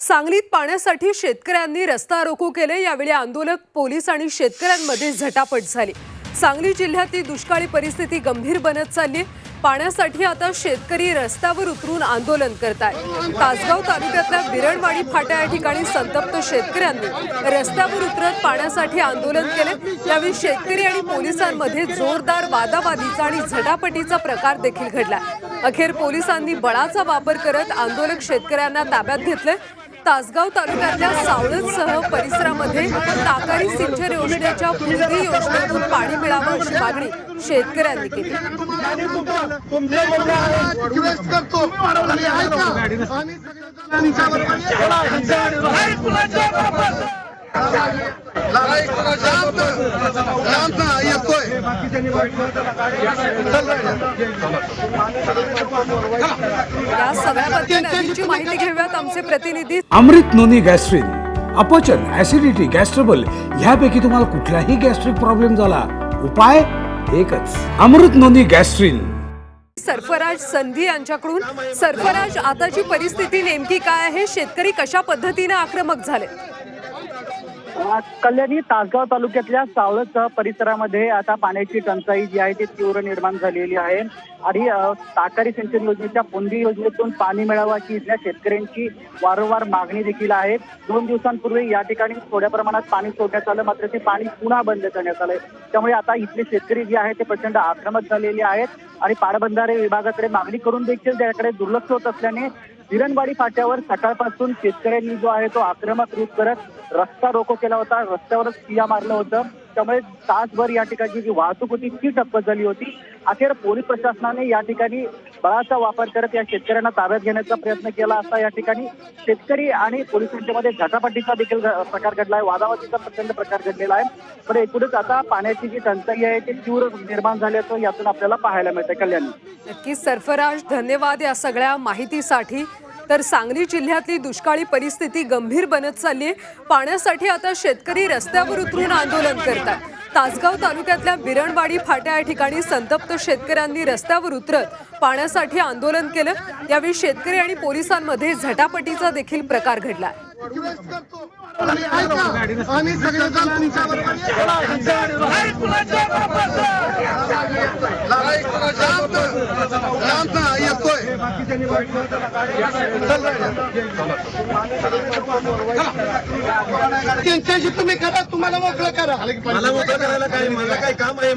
सांगलीत पाण्यासाठी शेतकऱ्यांनी रस्ता रोको केले. यावेळी आंदोलक पोलीस आणि शेतकऱ्यांमध्ये झटापट झाली. सांगली जिल्ह्यातली दुष्काळी परिस्थिती गंभीर बनत चालली. पाण्यासाठी आता शेतकरी रस्त्यावर उतरून आंदोलन करताय. तासगाव तालुक्यातल्या विरणवाडी फाट्या या ठिकाणी संतप्त शेतकऱ्यांनी रस्त्यावर उतरत पाण्यासाठी आंदोलन केले. यावेळी शेतकरी आणि पोलिसांमध्ये जोरदार वादावादीचा आणि झटापटीचा प्रकार देखील घडला. अखेर पोलिसांनी बळाचा वापर करत आंदोलक शेतकऱ्यांना ताब्यात घेतलं तासगाव तालुक्यातल्या सावळदसह परिसरामध्ये ताकारी सिंचन योजनेच्या पूर्वी योजनेतून पाणी मिळावं अशी मागणी शेतकऱ्यांनी केली. या सगळ्या अधिकची माहिती घेऊयात आमचे प्रतिनिधी. अमृत नोनी गॅस्ट्रिन अपचन ऍसिडिटी गॅस्ट्रबल ह्यापैकी तुम्हाला कुठलाही गॅस्ट्रिक प्रॉब्लेम झाला उपाय एकच अमृत नोनी गॅस्ट्रिन. सरफराज संधी यांच्याकडून सरफराज आताची परिस्थिती नेमकी काय आहे? शेतकरी कशा पद्धतीने आक्रमक झाले कल्याणी तासगाव तालुक्यातल्या सावळसह परिसरामध्ये आता पाण्याची टंचाई जी आहे ती तीव्र निर्माण झालेली आहे. आणि ताकारी सिंचन योजनेच्या बुंदी योजनेतून पाणी मिळावा की इथल्या शेतकऱ्यांची वारंवार मागणी देखील आहे. दोन दिवसांपूर्वी या ठिकाणी थोड्या प्रमाणात पाणी सोडण्यात आलं मात्र ते पाणी पुन्हा बंद करण्यात आलंय. त्यामुळे आता इथले शेतकरी जे आहेत ते प्रचंड आक्रमक झालेले आहेत. आणि पाटबंधारे विभागाकडे मागणी करून देखील त्याकडे दुर्लक्ष होत असल्याने किरणवाडी फाट्यावर सकाळपासून शेतकऱ्यांनी जो आहे तो आक्रमक रूप करत रस्ता रोको केला होता. रस्त्यावरच पिया मारलं होतं. त्यामुळे तासभर या ठिकाणची जी वाहतूक होती ती ठप्प झाली होती. अखेर पोलीस प्रशासनाने या ठिकाणी बळाचा वापर करत या शेतकऱ्यांना ताब्यात घेण्याचा प्रयत्न केला असता या ठिकाणी शेतकरी आणि पोलिसांच्या मध्ये झटापटीचा देखील प्रकार घडला आहे वादावादीचा प्रचंड प्रकार घडलेला आहे. पण एकूणच आता पाण्याची जी टंचाई आहे ती तीव्र निर्माण झाल्याचं यातून आपल्याला पाहायला मिळतं कल्याणी. नक्कीच सरफराज धन्यवाद या सगळ्या माहितीसाठी. तर सांगली जिल्ह्यातली दुष्काळी परिस्थिती गंभीर बनत चालली आहे पाण्यासाठी आता शेतकरी रस्त्यावर उतरून आंदोलन करतात. तासगाव तालुक्यातल्या बिरणवाडी फाट्या या ठिकाणी संतप्त शेतकऱ्यांनी रस्त्यावर उतरत पाण्यासाठी आंदोलन केलं. यावेळी शेतकरी आणि पोलिसांमध्ये झटापटीचा देखील प्रकार घडला. रिक्वेस्ट येतोय त्यांच्याशी तुम्ही करा तुम्हाला मोकळं करा. मला मोकळं करायला काय? मला काय काम आहे?